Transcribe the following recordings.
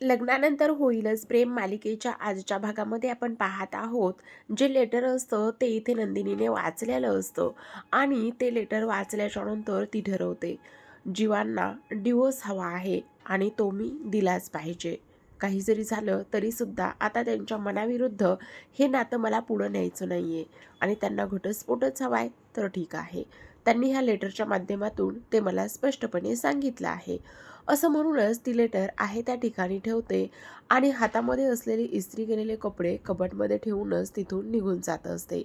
लग्नानंतर होईलच. प्रेम मालिकेच्या आजच्या भागामध्ये आपण पाहत आहोत जे लेटर असतं ते इथे नंदिनीने वाचलेलं असतं आणि ते लेटर वाचल्याच्या नंतर ती ठरवते जीवांना डिवोर्स हवा आहे आणि तो मी दिलाच पाहिजे. काही जरी झालं तरीसुद्धा आता त्यांच्या मनाविरुद्ध हे नातं मला पुढं न्यायचं नाही आहे आणि त्यांना घटस्फोटच हवा आहे तर ठीक आहे. त्यांनी ह्या लेटरच्या माध्यमातून ते मला स्पष्टपणे सांगितलं आहे. असं म्हणूनच ती लेटर आहे त्या ठिकाणी ठेवते आणि हातामध्ये असलेले इस्त्री केलेले कपडे कबटमध्ये ठेवूनच तिथून निघून जात असते.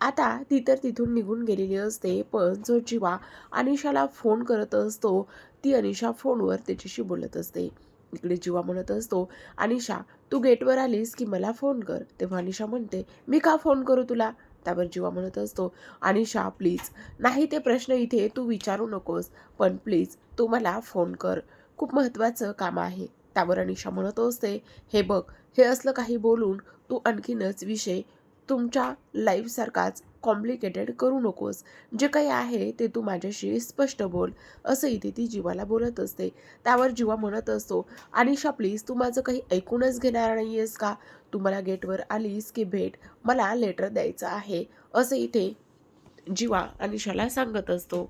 आता ती तर तिथून निघून गेलेली असते पण जो जीवा अनिशाला फोन करत असतो ती अनिशा फोनवर त्याच्याशी बोलत असते. इकडे जीवा म्हणत असतो अनिशा तू गेटवर आलीस की मला फोन कर. तेव्हा अनिशा म्हणते मी का फोन करू तुला? त्यावर जीवा म्हणत असतो. अनिशा प्लीज नाही ते प्रश्न इथे तू विचारू नकोस. पण प्लीज तू मला फोन कर. खूप महत्त्वाचं काम आहे. त्यावर अनिशा म्हणत असते हे बघ हे असलं काही बोलून तू आणखीनच विषय तुमच्या लाईफसारखाच कॉम्प्लिकेटेड करू नकोस. जे काही आहे ते तू माझ्याशी स्पष्ट बोल असं इथे ती जीवाला बोलत असते. त्यावर जीवा म्हणत असतो अनिशा प्लीज तू माझं काही ऐकूनच घेणार नाही आहेस का? तू मला गेटवर आलीस की भेट? मला लेटर द्यायचं आहे असं इथे जीवा अनिशाला सांगत असतो.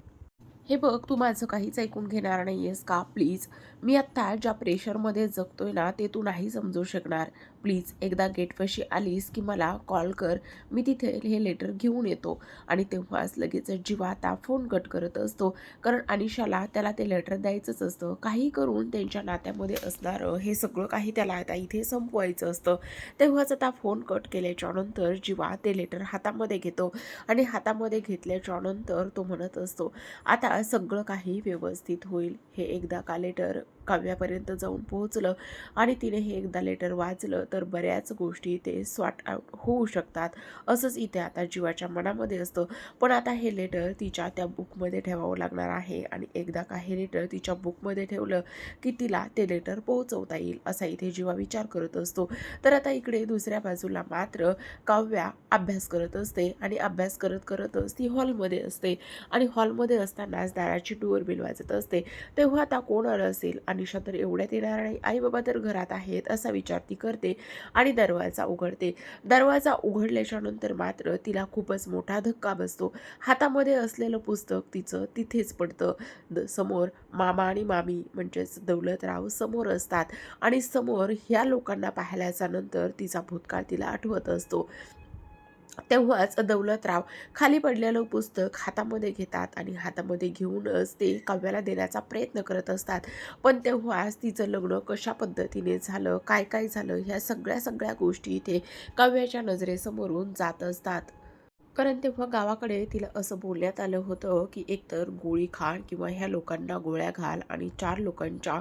हे बघ तू माझं काहीच ऐकून घेणार नाही आहेस का? प्लीज मी आत्ता ज्या प्रेशरमध्ये जगतोय ना ते तू नाही समजू शकणार. प्लीज एकदा गेटपाशी आलीस की मला कॉल कर. मी तिथे हे लेटर घेऊन येतो. आणि तेव्हाच लगेच जीवा आता फोन कट करत असतो. कारण अनिशाला त्याला ते लेटर द्यायचंच असतं. काही करून त्यांच्या नात्यामध्ये असणारं हे सगळं काही त्याला आता इथे संपवायचं असतं. तेव्हाच आता फोन कट केल्याच्यानंतर जीवा ते लेटर हातामध्ये घेतो. आणि हातामध्ये घेतल्याच्यानंतर तो म्हणत असतो आता सगळं काही व्यवस्थित होईल. हे एकदा का लेटर काव्यापर्यंत जाऊन पोहोचलं आणि तिने हे एकदा लेटर वाचलं तर बऱ्याच गोष्टी ते स्वॉट आउट होऊ शकतात. असंच इथे आता जीवाच्या मनामध्ये असतं. पण आता हे लेटर तिच्या त्या बुकमध्ये ठेवावं लागणार आहे आणि एकदा का हे लेटर तिच्या बुकमध्ये ठेवलं की तिला ते लेटर पोहोचवता येईल असा इथे जीवा विचार करत असतो. तर आता इकडे दुसऱ्या बाजूला मात्र काव्या अभ्यास करत असते आणि अभ्यास करत करतच ती हॉलमध्ये असते. आणि हॉलमध्ये असतानाच दाराची डोअर बिल वाजत असते. तेव्हा आता कोण आलं असेल अनिशा तर एवढ्यात येणार नाही. आई बाबा तर घरात आहेत असा विचार ती करते आणि दरवाजा उघडते. दरवाजा उघडल्याच्या नंतर मात्र तिला खूपच मोठा धक्का बसतो. हातामध्ये असलेलं पुस्तक तिचं तिथेच पडतं. द समोर मामा आणि मामी म्हणजेच दौलतराव समोर असतात आणि समोर ह्या लोकांना पाहिल्याच्या नंतर तिचा भूतकाळ तिला आठवत असतो. तेव्हाच दौलतराव खाली पडलेलं पुस्तक हातामध्ये घेतात आणि हातामध्ये घेऊनच ते काव्याला देण्याचा प्रयत्न करत असतात. पण तेव्हाच तिचं लग्न कशा पद्धतीने झालं काय काय झालं ह्या सगळ्या सगळ्या गोष्टी इथे काव्याच्या नजरेसमोरून जात असतात. कारण तेव्हा गावाकडे तिला असं बोलण्यात आलं होतं की एकतर गोळी खा किंवा ह्या लोकांना गोळ्या घाल आणि चार लोकांच्या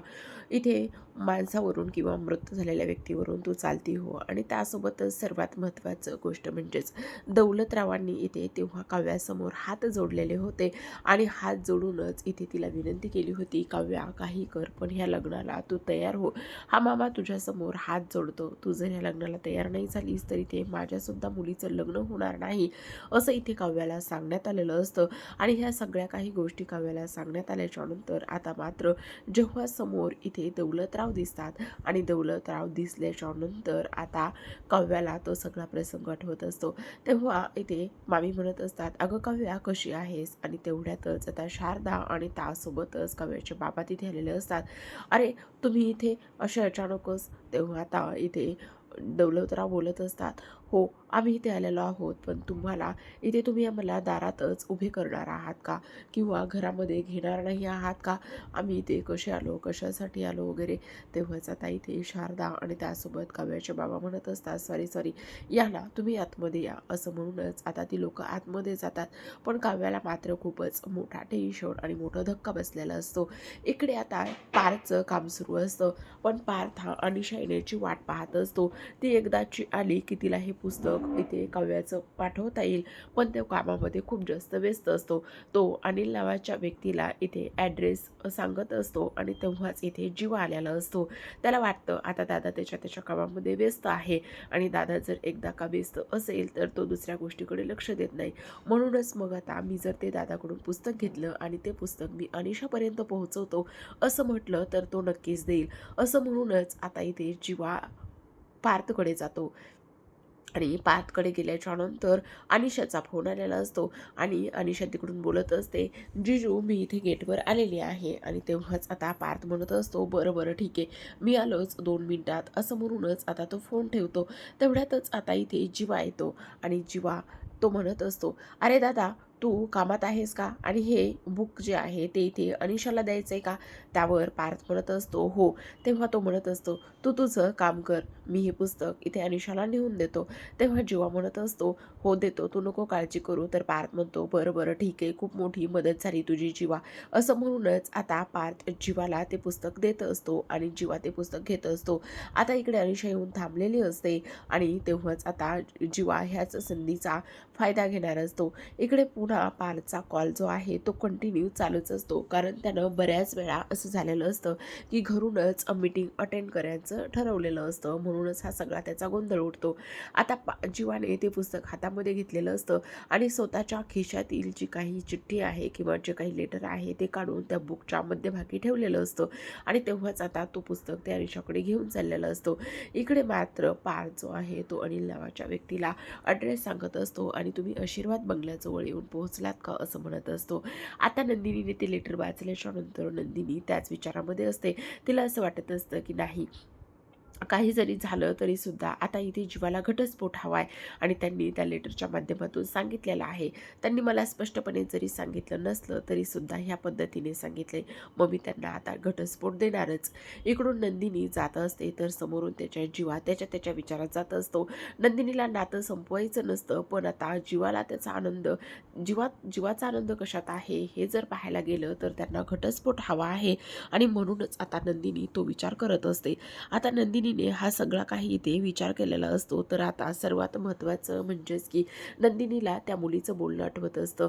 इथे माणसावरून किंवा मृत झालेल्या व्यक्तीवरून तू चालती हो. आणि त्यासोबतच सर्वात महत्त्वाचं गोष्ट म्हणजेच दौलतरावांनी इथे तेव्हा काव्यासमोर हात जोडलेले होते. आणि हात जोडूनच इथे तिला विनंती केली होती काव्या काही कर पण ह्या लग्नाला तू तयार हो. हा मामा तुझ्यासमोर हात जोडतो. तू जर ह्या लग्नाला तयार नाही झालीस तर इथे माझ्यासुद्धा मुलीचं लग्न होणार नाही. असं इथे काव्याला सांगण्यात आलेलं असतं. आणि ह्या सगळ्या काही गोष्टी काव्याला सांगण्यात आल्याच्यानंतर आता मात्र जेव्हा समोर इथे दौलतराव दिसतात. आणि दौलतराव दिसल्याच्या नंतर आता काव्याला तो सगळा प्रसंग आठवत असतो. तेव्हा इथे मामी म्हणत असतात अगं काव्या कशी आहेस? आणि तेवढ्यातच आता शारदा आणि तासोबतच काव्याचे बाबा तिथे आलेले असतात. अरे तुम्ही इथे असे अचानकच? तेव्हा आता इथे दौलतराव बोलत असतात. हो आम्ही इथे आलेलो आहोत पण तुम्हाला इथे तुम्ही आम्हाला दारातच उभे करणार आहात का? किंवा घरामध्ये घेणार नाही आहात का? आम्ही इथे कसे आलो कशासाठी आलो वगैरे? तेव्हाच आता इथे शारदा आणि त्यासोबत काव्याचे बाबा म्हणत असतात सॉरी सॉरी याला तुम्ही आतमध्ये या असं म्हणूनच आता ती लोक आतमध्ये जातात. पण काव्याला मात्र खूपच मोठा टेन्शन आणि मोठा धक्का बसलेला असतो. इकडे आता पारचं काम सुरू असतं पण पार्थ हा अनिशा येण्याची वाट पाहत असतो. ती एकदाची आली की तिला हे पुस्तक इथे काव्याचं पाठवता येईल. पण त्या कामामध्ये खूप जास्त व्यस्त असतो. तो अनिल नावाच्या व्यक्तीला इथे ॲड्रेस सांगत असतो आणि तेव्हाच इथे जीव आलेला असतो. त्याला वाटतं आता दादा त्याच्या त्याच्या कामामध्ये व्यस्त आहे आणि दादा जर एकदा का व्यस्त असेल तर तो दुसऱ्या गोष्टीकडे लक्ष देत नाही. म्हणूनच मग आता मी जर ते दादाकडून पुस्तक घेतलं आणि ते पुस्तक मी अनिशापर्यंत पोहोचवतो असं म्हटलं तर तो नक्कीच देईल. असं म्हणूनच आता इथे जीवा पार्थकडे जातो. आणि पार्थकडे गेल्याच्यानंतर अनिशाचा फोन आलेला असतो. आणि अनिशा तिकडून बोलत असते जिजू मी इथे गेटवर आलेली आहे. आणि तेव्हाच आता पार्थ म्हणत असतो बरं बरं ठीक आहे. मी आलोच दोन मिनटात. असं म्हणूनच आता तो फोन ठेवतो. तेवढ्यातच आता इथे जिवा येतो. आणि जिवा तो म्हणत असतो अरे दादा तू कामात आहेस का? आणि हे बुक जे आहे ते इथे अनिशाला द्यायचं आहे का? त्यावर पार्थ म्हणत असतो हो. तेव्हा तो म्हणत असतो तू तुझं काम कर मी हे पुस्तक इथे अनिशाला नेऊन देतो. तेव्हा जीवा म्हणत असतो हो देतो तू नको काळजी करू. तर पार्थ म्हणतो बरं बरं ठीक आहे खूप मोठी मदत झाली तुझी जीवा. असं म्हणूनच आता पार्थ जीवाला ते पुस्तक देत असतो आणि जीवा ते पुस्तक घेत असतो. आता इकडे अनिशा येऊन थांबलेली असते आणि तेव्हाच आता जीवा ह्याच संधीचा फायदा घेणार असतो. इकडे पुन्हा पालचा कॉल जो आहे तो कंटिन्यू चालूच असतो. कारण त्यानं बऱ्याच वेळा असं झालेलं असतं की घरूनच मीटिंग अटेंड करायचं ठरवलेलं असतं. म्हणूनच हा सगळा त्याचा गोंधळ उठतो आता पा जीवाने ते पुस्तक हातामध्ये घेतलेलं असतं आणि स्वतःच्या खिशातील जी काही चिठ्ठी आहे किंवा जे काही लेटर आहे ते काढून त्या बुकच्या मध्यभागी ठेवलेलं असतं. आणि तेव्हाच आता तो पुस्तक त्या अनिशाकडे घेऊन चाललेला असतो. इकडे मात्र पार जो आहे तो अनिल नावाच्या व्यक्तीला ॲड्रेस सांगत असतो आणि तुम्ही आशीर्वाद बंगल्याजवळ येऊन पोहोचलात का असं म्हणत असतो. आता नंदिनीने ते लेटर वाचल्याच्या नंतर नंदिनी त्याच विचारामध्ये असते. तिला असं वाटत असतं की नाही काही जरी झालं तरी सुद्धा आता इथे जीवाला घटस्फोट हवा आहे आणि त्यांनी त्या लेटरच्या माध्यमातून सांगितलेलं आहे. त्यांनी मला स्पष्टपणे जरी सांगितलं नसलं तरी सुद्धा ह्या पद्धतीने सांगितले मग मी त्यांना आता घटस्फोट देणारच. इकडून नंदिनी जात असते तर समोरून त्याच्या जीवा त्याच्या त्याच्या विचारात जात असतो. नंदिनीला नातं संपवायचं नसतं पण आता जीवाला त्याचा आनंद जीवात जीवाचा आनंद कशात आहे हे जर पाहायला गेलं तर त्यांना घटस्फोट हवा आहे. आणि म्हणूनच आता नंदिनी तो विचार करत असते. आता नंदिनीने हा सगळा काही इथे विचार केलेला असतो. तर आता सर्वात महत्त्वाचं म्हणजेच की नंदिनीला त्या मुलीचं बोलणं आठवत असतं.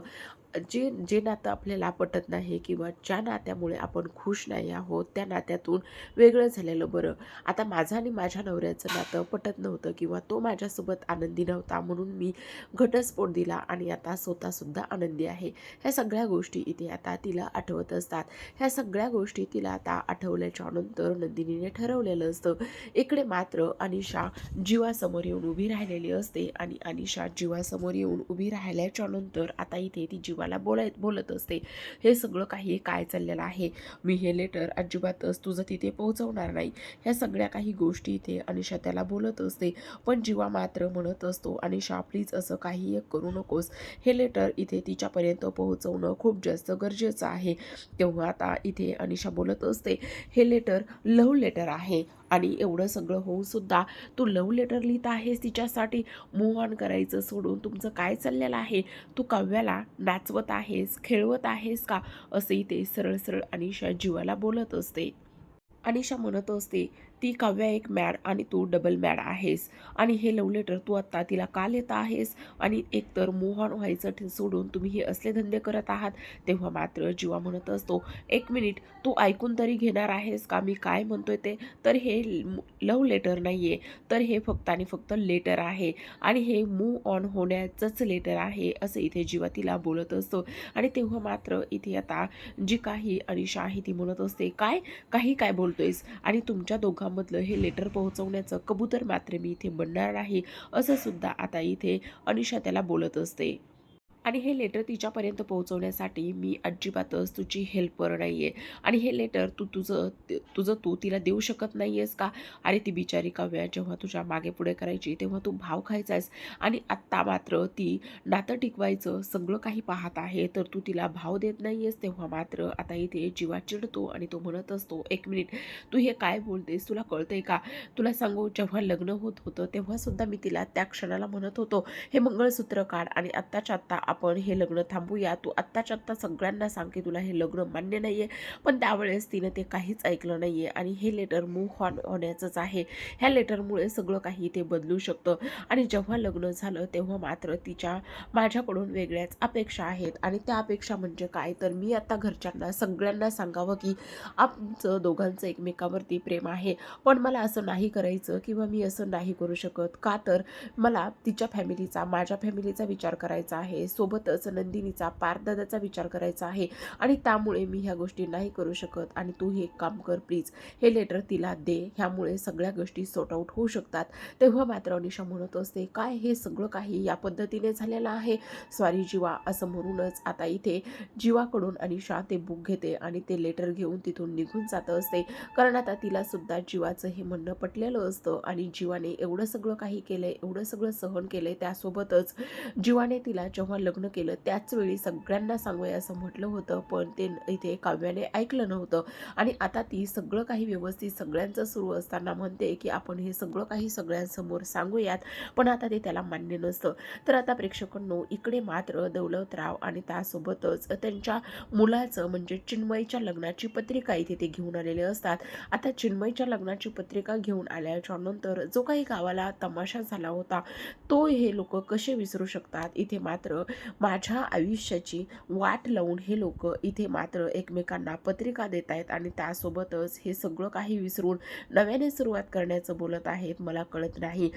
जे जे नातं आपल्याला पटत नाही किंवा ज्या नात्यामुळे आपण खुश नाही आहोत त्या नात्यातून वेगळं झालेलं बरं. आता माझं आणि माझ्या नवऱ्याचं नातं पटत नव्हतं किंवा तो माझ्यासोबत आनंदी नव्हता म्हणून मी घटस्फोट दिला आणि आता स्वतःसुद्धा आनंदी आहे. ह्या सगळ्या गोष्टी इथे आता तिला आठवत असतात. ह्या सगळ्या गोष्टी तिला आता आठवल्याच्या नंतर नंदिनीने ठरवलेलं असतं. इकडे मात्र अनिशा जीवासमोर येऊन उभी राहिलेली असते आणि अनिशा जीवासमोर येऊन उभी राहिल्याच्या नंतर आता इथे ती जीवाला बोलाय बोलत असते. हे सगळं काही काय चाललेलं आहे? मी हे लेटर अजिबातच तुझं तिथे पोहोचवणार नाही. ह्या सगळ्या काही गोष्टी इथे अनिशा त्याला बोलत असते. पण जीवा मात्र म्हणत असतो अनिशा प्लीज असं काही एक करू नकोस. हे लेटर इथे तिच्यापर्यंत पोहोचवणं खूप जास्त गरजेचं आहे. तेव्हा आता इथे अनिशा बोलत असते हे लेटर लव्ह लेटर आहे. आणि एवढं सगळं होऊन सुद्धा तू लव्ह लेटर लिहित आहेस तिच्यासाठी मूव्ह ऑन करायचं सोडून तुमचं काय चाललेलं आहे? तू काव्याला नाचवत आहेस खेळवत आहेस का? असंही ते सरळ सरळ अनिशा जीवाला बोलत असते. अनिशा म्हणत असते ती काव्या एक मॅड आणि तू डबल मॅड आहेस. आणि हे लव्ह लेटर तू आत्ता तिला का लिहित आहेस? आणि एकतर मोहन ऑन व्हायचं ठे- सोडून तुम्ही हे असले धंदे करत आहात? तेव्हा मात्र जीवा म्हणत असतो एक मिनिट तू ऐकून तरी घेणार आहेस का? मी काय म्हणतोय ते? तर हे लव्ह लेटर नाही आहे तर हे फक्त आणि फक्त लेटर आहे. आणि हे मूव ऑन होण्याचंच लेटर आहे असं इथे जीवा तिला बोलत असतो. आणि तेव्हा मात्र इथे आता जी काही अनिशा आहे ती म्हणत असते काय? काही काय बोल बोलतोयस. आणि तुमच्या दोघांमधलं हे लेटर पोहोचवण्याचं कबूतर मात्र मी इथे बनणार नाही असं सुद्धा आता इथे अनिशा त्याला बोलत असते. आणि हे लेटर तिच्यापर्यंत पोहोचवण्यासाठी मी अजिबातच तुझी हेल्पर नाही आहे आणि हे लेटर तू तुझं तुझं तू तिला देऊ शकत नाही आहेस का? अरे ती बिचारी काव्या जेव्हा तुझ्या मागे पुढे करायची तेव्हा तू भाव खायचा आहेस आणि आत्ता मात्र ती नातं टिकवायचं सगळं काही पाहत आहे तर तू तिला भाव देत नाही आहेस तेव्हा मात्र आता इथे जीवा चिडतो आणि तो म्हणत असतो एक मिनिट तू हे काय बोलतेस? तुला कळतंय का? तुला सांगू जेव्हा लग्न होत होतं तेव्हासुद्धा मी तिला त्या क्षणाला म्हणत होतो हे मंगळसूत्र काढ. आणि आत्ताच्या आत्ता आपण हे लग्न थांबूया. तू आत्ताच्या आत्ता सगळ्यांना सांग की तुला हे लग्न मान्य नाही आहे पण त्यावेळेस तिनं ते काहीच ऐकलं नाही आहे आणि हे लेटर मूव्ह ऑन होण्याचंच आहे. ह्या लेटरमुळे सगळं काही ते बदलू शकतं. आणि जेव्हा लग्न झालं तेव्हा मात्र तिच्या माझ्याकडून वेगळ्याच अपेक्षा आहेत. आणि त्या अपेक्षा म्हणजे काय? तर मी आता घरच्यांना सगळ्यांना सांगावं की आमचं दोघांचं एकमेकावरती प्रेम आहे. पण मला असं नाही करायचं किंवा मी असं नाही करू शकत. का तर मला तिच्या फॅमिलीचा माझ्या फॅमिलीचा विचार करायचा आहे. सोबतच नंदिनीचा पारदादाचा विचार करायचा आहे. आणि त्यामुळे मी ह्या गोष्टी नाही करू शकत आणि तू हे एक काम कर प्लीज. हे लेटर तिला दे. ह्यामुळे सगळ्या गोष्टी सॉर्ट आऊट होऊ शकतात. तेव्हा मात्र अनिशा म्हणत असते काय हे सगळं काही या पद्धतीने झालेलं आहे? सॉरी जीवा असं म्हणूनच आता इथे जीवाकडून अनिशा ते बुक घेते आणि ते लेटर घेऊन तिथून निघून जात असते. कारण आता तिला सुद्धा जीवाचं हे म्हणणं पटलेलं असतं आणि जीवाने एवढं सगळं काही केलंय एवढं सगळं सहन केलंय त्यासोबतच जीवाने तिला जेव्हा लग्न केलं त्याच वेळी सगळ्यांना सांगूया असं म्हटलं होतं पण ते इथे काव्याने ऐकलं नव्हतं. आणि आता ती सगळं काही व्यवस्थित सगळ्यांचं सुरू असताना म्हणते की आपण हे सगळं काही सगळ्यांसमोर सांगूयात पण आता ते त्याला मान्य नसतं. तर आता प्रेक्षकांनो इकडे मात्र दौलतराव आणि त्यासोबतच त्यांच्या मुलाचं म्हणजे चिन्मयच्या लग्नाची पत्रिका इथे ते घेऊन आलेले असतात. आता चिन्मयच्या लग्नाची पत्रिका घेऊन आल्याच्यानंतर जो काही गावाला तमाशा झाला होता तो हे लोक कसे विसरू शकतात? इथे मात्र माझ्या आयुष्याची वाट लावून हे लोक इथे मात्र एकमेकांना पत्रिका देत आहेत आणि त्यासोबतच हे सगळं काही विसरून नव्याने सुरुवात करण्याचं बोलत आहेत. मला कळत नाही.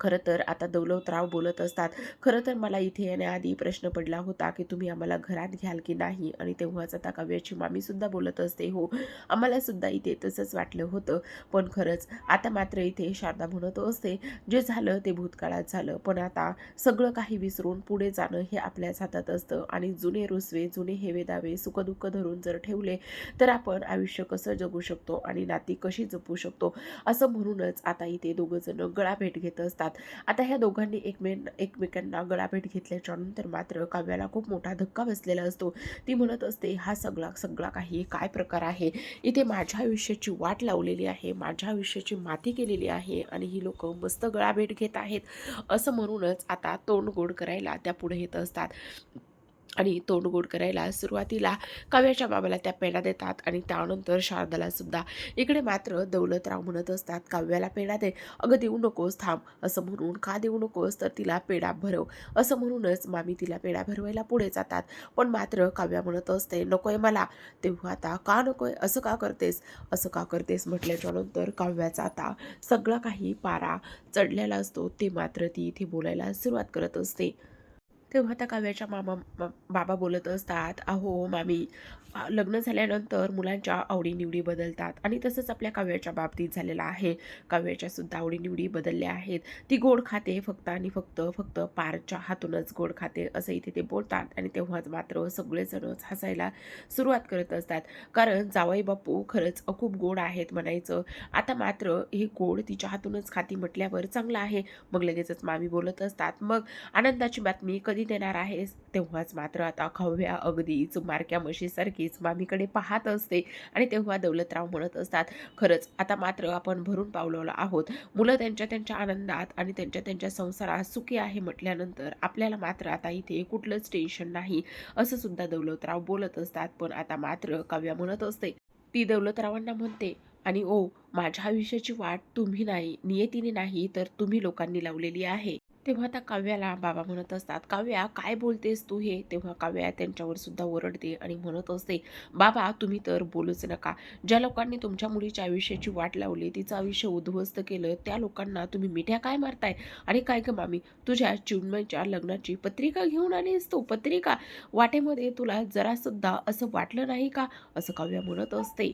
खरं तर आता दौलतराव बोलत असतात खरं तर मला इथे येण्याआधी प्रश्न पडला होता की तुम्ही आम्हाला घरात घ्याल की नाही? आणि तेव्हाच आता काव्याची मामीसुद्धा बोलत असते हो आम्हाला सुद्धा इथे तसंच वाटलं होतं पण खरंच आता मात्र इथे शारदा म्हणत असते जे झालं ते भूतकाळात झालं पण आता सगळं काही विसरून पुढे जाणं हे आपल्याच हातात असतं आणि जुने रुसवे जुने हेवे दावे सुखदुःख धरून जर ठेवले तर आपण आयुष्य कसं जगू शकतो आणि नाती कशी जपू शकतो? असं म्हणूनच आता इथे दोघं जण गळाभेट घेत असतात. आता ह्या दोघांनी एकमे एकमेकांना गळाभेट घेतल्याच्या नंतर मात्र काव्याला खूप मोठा धक्का बसलेला असतो. ती म्हणत असते हा सगळा सगळा काही काय प्रकार आहे? इथे माझ्या आयुष्याची वाट लावलेली आहे माझ्या आयुष्याची माती केलेली आहे आणि ही लोक मस्त गळाभेट घेत आहेत. असं म्हणूनच आता तोंड गोड करायला त्या पुढे येत असतात. आणि तोंड गोड करायला सुरुवातीला काव्याच्या बाबाला त्या पेढा देतात आणि त्यानंतर शारदाला सुद्धा. इकडे मात्र दौलतराव म्हणत असतात काव्याला पेढा दे. अगं देऊ नकोस थांब. असं म्हणून का देऊ नकोस? तर तिला पेढा भरव. असं म्हणूनच मामी तिला पेढा भरवायला पुढे जातात. पण मात्र काव्या म्हणत असते नकोय मला. तेव्हा आता का नकोय? असं का करतेस? असं का करतेस म्हटल्याच्या नंतर काव्याचा आता सगळा काही पारा चढलेला असतो. ते मात्र ती इथे बोलायला सुरुवात करत असते. तेव्हा त्या काव्याच्या मामा मा- बाबा बोलत असतात अहो मामी लग्न झाल्यानंतर मुलांच्या आवडीनिवडी बदलतात आणि तसंच आपल्या काव्याच्या बाबतीत झालेलं आहे. काव्याच्या सुद्धा आवडीनिवडी बदलल्या आहेत. ती गोड खाते फक्त आणि फक्त फक्त पारच्या हातूनच गोड खाते असं इथे ते बोलतात आणि तेव्हाच मात्र सगळेजणच हसायला सुरुवात करत असतात. कारण जावई बापू खरंच खूप गोड आहेत म्हणायचं. आता मात्र हे गोड तिच्या हातूनच खाती म्हटल्यावर चांगलं आहे. मग लगेचच मामी बोलत असतात. मग आनंदाची बातमी कधी देणार आहेस तेव्हाच मात्र आता खव्या अगदीच मारक्या म्हशीसारखीच मामीकडे पाहत असते आणि तेव्हा दौलतराव म्हणत असतात खरंच आता मात्र आपण भरून पावलेलो आहोत. मुलं त्यांच्या त्यांच्या आनंदात आणि त्यांच्या त्यांच्या संसारात सुखी आहे म्हटल्यानंतर आपल्याला मात्र आता इथे कुठलंच टेन्शन नाही असं सुद्धा दौलतराव बोलत असतात. पण आता मात्र काव्या म्हणत असते ती दौलतरावांना म्हणते आणि ओ माझ्या आयुष्याची वाट तुम्ही नाही नियतीने नाही तर तुम्ही लोकांनी लावलेली आहे. तेव्हा त्या काव्याला बाबा म्हणत असतात काव्या काय बोलतेस तू हे? तेव्हा काव्या त्यांच्यावर सुद्धा ओरडते आणि म्हणत असते बाबा तुम्ही तर बोलूच नका. ज्या लोकांनी तुमच्या मुलीच्या आयुष्याची वाट लावली तिचं आयुष्य उद्ध्वस्त केलं त्या लोकांना तुम्ही मिठ्या काय मारताय? आणि काय ग मामी तुझ्या चिन्मयच्या लग्नाची पत्रिका घेऊन आलीस तू पत्रिका? वाटेमध्ये तुला जरासुद्धा असं वाटलं नाही का? असं काव्या म्हणत असते.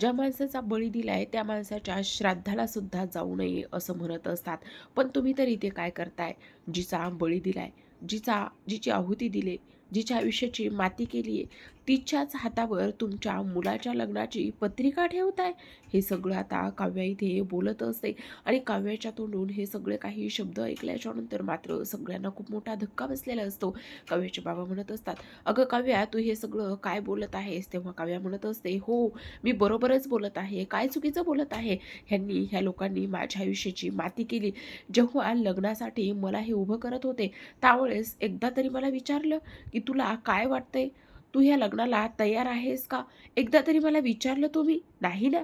ज्या माणसाचा बळी दिलाय त्या माणसाच्या श्राद्धाला सुद्धा जाऊ नये असं म्हणत असतात. पण तुम्ही तर इथे काय करताय? जिचा बळी दिलाय जिचा जिची आहुती दिली जिच्या आयुष्याची माती केली आहे तिच्याच हातावर तुमच्या मुलाच्या लग्नाची पत्रिका ठेवताय? हे सगळं आता काव्या इथे बोलत असते. आणि काव्याच्या तोंडून हे सगळे काही शब्द ऐकल्याच्या नंतर मात्र सगळ्यांना खूप मोठा धक्का बसलेला असतो. काव्याचे बाबा म्हणत असतात अगं काव्या तू हे सगळं काय बोलत आहेस? तेव्हा काव्या म्हणत असते हो मी बरोबरच बोलत आहे काय चुकीचं बोलत आहे? ह्यांनी ह्या लोकांनी माझ्या आयुष्याची माती केली. जेव्हा लग्नासाठी मला हे उभं करत होते त्यावेळेस एकदा तरी मला विचारलं की तुला काय वाटतंय? तू ह्या लग्नाला तयार आहेस का? एकदा तरी मला विचारलं तुम्ही. नाही ना.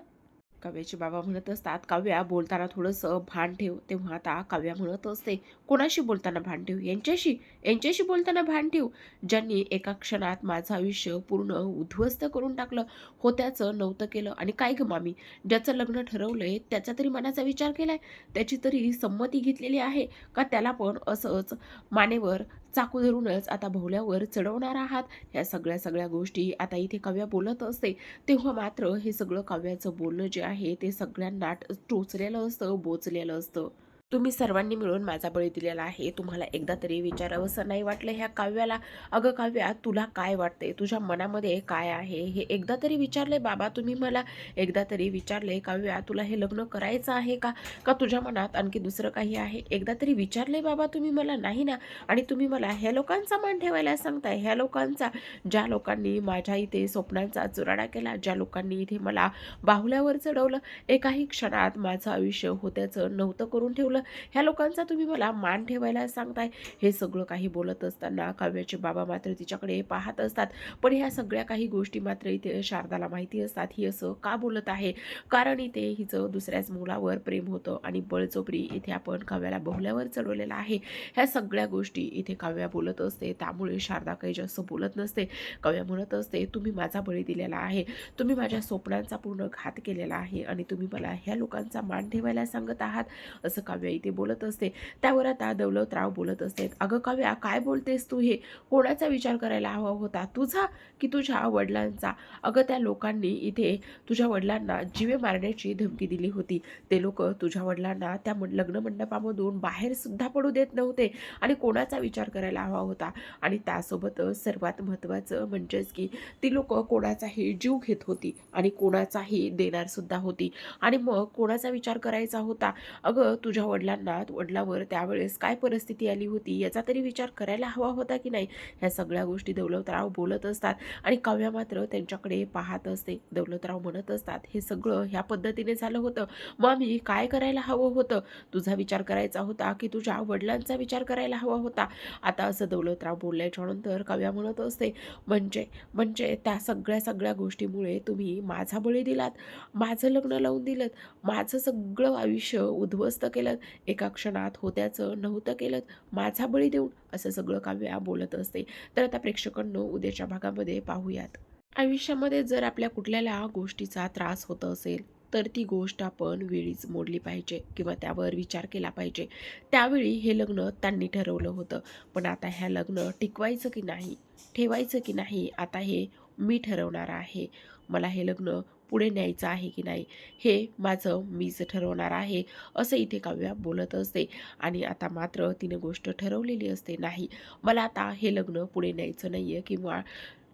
काव्याचे बाबा म्हणत असतात काव्या बोलताना थोडंसं भान ठेव. तेव्हा आता काव्या म्हणत असते कोणाशी बोलताना भान ठेव? यांच्याशी? यांच्याशी बोलताना भान ठेव. ज्यांनी एका क्षणात माझं आयुष्य पूर्ण उद्ध्वस्त करून टाकलं होत्याचं नव्हतं केलं. आणि काय गं मामी ज्याचं लग्न ठरवलंय त्याचा तरी मनाचा विचार केलाय? त्याची तरी संमती घेतलेली आहे का? त्याला पण असंच मानेवर चाकू धरूनच आता भोवल्यावर चढवणार आहात. ह्या सगळ्या सगळ्या गोष्टी आता इथे काव्या बोलत असते. तेव्हा मात्र हे सगळं काव्याचं बोलणं जे आहे ते सगळ्यांना टोचलेलं असतं बोचलेलं असतं. तुम्ही सर्वांनी मिळून माझा बळी दिलेला आहे. तुम्हाला एकदा तरी विचारावंसं नाही वाटलं ह्या काव्याला. अगं काव्या तुला काय वाटते तुझ्या मनामध्ये काय आहे? हे एकदा तरी विचारले बाबा तुम्ही मला. एकदा तरी विचारले काव्या तुला हे लग्न करायचं आहे का? का तुझ्या मनात आणखी दुसरं काही आहे? एकदा तरी विचारले बाबा तुम्ही मला नाही ना? आणि तुम्ही मला ह्या लोकांचा मान ठेवायला सांगताय. ह्या लोकांचा ज्या लोकांनी माझ्या इथे स्वप्नांचा चुराडा केला ज्या लोकांनी इथे मला बाहुल्यावर चढवलं एकाही क्षणात माझं आयुष्य होत्याचं नव्हतं करून ठेवलं. ह्या लोकांचा तुम्ही मला मान ठेवायला सांगताय? हे सगळं काही बोलत असताना काव्याचे बाबा मात्र तिच्याकडे पाहत असतात. पण ह्या सगळ्या काही गोष्टी मात्र इथे शारदाला माहिती असतात. ही असं का बोलत आहे? कारण इथे हिचं दुसऱ्याच मुलावर प्रेम होतं आणि बळजोबरी इथे आपण काव्याला बहुल्यावर चढवलेला आहे. ह्या सगळ्या गोष्टी इथे काव्या बोलत असते. त्यामुळे शारदा काही जास्त बोलत नसते. काव्या म्हणत असते तुम्ही माझा बळी दिलेला आहे. तुम्ही माझ्या स्वप्नांचा पूर्ण घात केलेला आहे आणि तुम्ही मला ह्या लोकांचा मान ठेवायला सांगत आहात. असं काव्य इथे बोलत असते. त्यावर आता दौलतराव बोलत असते. अगं काव्या काय बोलतेस तू हे? कोणाचा विचार करायला हवा होता? तुझा की तुझ्या वडिलांचा? अगं त्या लोकांनी इथे तुझ्या वडिलांना जीवे मारण्याची धमकी दिली होती. ते लोक तुझ्या वडिलांना त्या लग्न मंडपामधून बाहेर सुद्धा पडू देत नव्हते आणि कोणाचा विचार करायला हवा होता? आणि त्यासोबतच सर्वात महत्त्वाचं म्हणजेच की ती लोक कोणाचाही जीव घेत होती आणि कोणाचाही देणार सुद्धा होती. आणि मग कोणाचा विचार करायचा होता? अगं तुझ्या वडिलांना वडिलांवर त्यावेळेस काय परिस्थिती आली होती याचा तरी विचार करायला हवा होता की नाही? ह्या सगळ्या गोष्टी दौलतराव बोलत असतात आणि काव्या मात्र त्यांच्याकडे पाहत असते दौलतराव म्हणत असतात हे सगळं ह्या पद्धतीने झालं होतं. मग आम्ही काय करायला हवं होतं? तुझा विचार करायचा होता की तुझ्या वडिलांचा विचार करायला हवा होता? आता असं दौलतराव बोलल्याच्या नंतर काव्या म्हणत असते म्हणजे म्हणजे त्या सगळ्या सगळ्या गोष्टीमुळे तुम्ही माझा बळी दिलात माझं लग्न लावून दिलं माझं सगळं आयुष्य उद्ध्वस्त केलं एका क्षणात होत्याचं नव्हतं केलं माझा बळी देऊन असं सगळं काव्या बोलत असते. तर आता प्रेक्षकांनो उद्याच्या भागामध्ये पाहूयात. आयुष्यामध्ये जर आपल्या कुठल्याला गोष्टीचा त्रास होत असेल तर ती गोष्ट आपण वेळीच मोडली पाहिजे किंवा त्यावर विचार केला पाहिजे. त्यावेळी हे लग्न त्यांनी ठरवलं होतं. पण आता ह्या लग्न टिकवायचं की नाही ठेवायचं की नाही आता हे मी ठरवणार आहे. मला हे लग्न पुढे न्यायचं आहे की नाही हे माझं मीच ठरवणार आहे असं इथे काव्या बोलत असते. आणि आता मात्र तिने गोष्ट ठरवलेली असते नाही. मला आता हे लग्न पुढे न्यायचं नाही आहे किंवा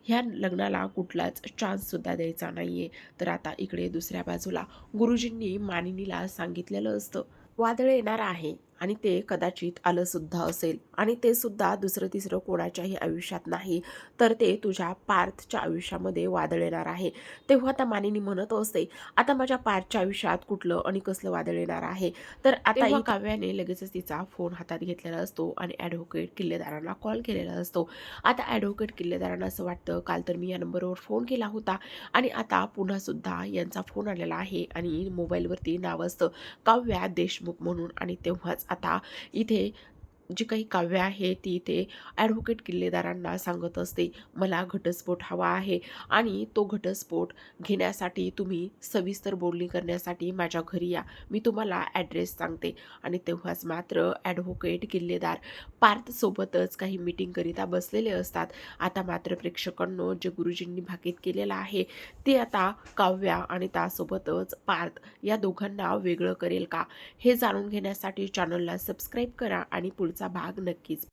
ह्या लग्नाला कुठलाच चान्ससुद्धा द्यायचा नाही आहे तर आता इकडे दुसऱ्या बाजूला गुरुजींनी मानिनीला सांगितलेलं असतं वादळ येणार आहे. आणि ते कदाचित आलं सुद्धा असेल. आणि ते सुद्धा दुसरं तिसरं कोणाच्याही आयुष्यात नाही. तर ते तुझ्या पार्थच्या आयुष्यामध्ये वादळ येणार आहे. तेव्हा त्या मानिनी म्हणत असते आता माझ्या पार्थच्या आयुष्यात कुठलं आणि कसलं वादळ येणार आहे? तर आता काव्याने लगेचच तिचा फोन हातात घेतलेला असतो आणि ॲडव्होकेट किल्लेदारांना कॉल केलेला असतो. आता ॲडव्होकेट किल्लेदारांना असं वाटतं काल तर मी या नंबरवर फोन केला होता आणि आता पुन्हा सुद्धा यांचा फोन आलेला आहे आणि मोबाईलवरती नाव असतं काव्या देशमुख म्हणून आणि तेव्हाच आता इथे जी काही काव्य आहे ती इथे ॲडव्होकेट किल्लेदारांना सांगत असते मला घटस्फोट हवा आहे आणि तो घटस्फोट घेण्यासाठी तुम्ही सविस्तर बोलणी करण्यासाठी माझ्या घरी या. मी तुम्हाला ॲड्रेस सांगते. आणि तेव्हाच मात्र ॲडव्होकेट किल्लेदार पार्थसोबतच काही मीटिंगकरिता बसलेले असतात. आता मात्र प्रेक्षकांनो जे गुरुजींनी भाकीत केलेलं आहे ते आता काव्या आणि त्यासोबतच पार्थ या दोघांना वेगळं करेल का? हे जाणून घेण्यासाठी चॅनलला सबस्क्राईब करा आणि पुढचा भाग नक्कीच.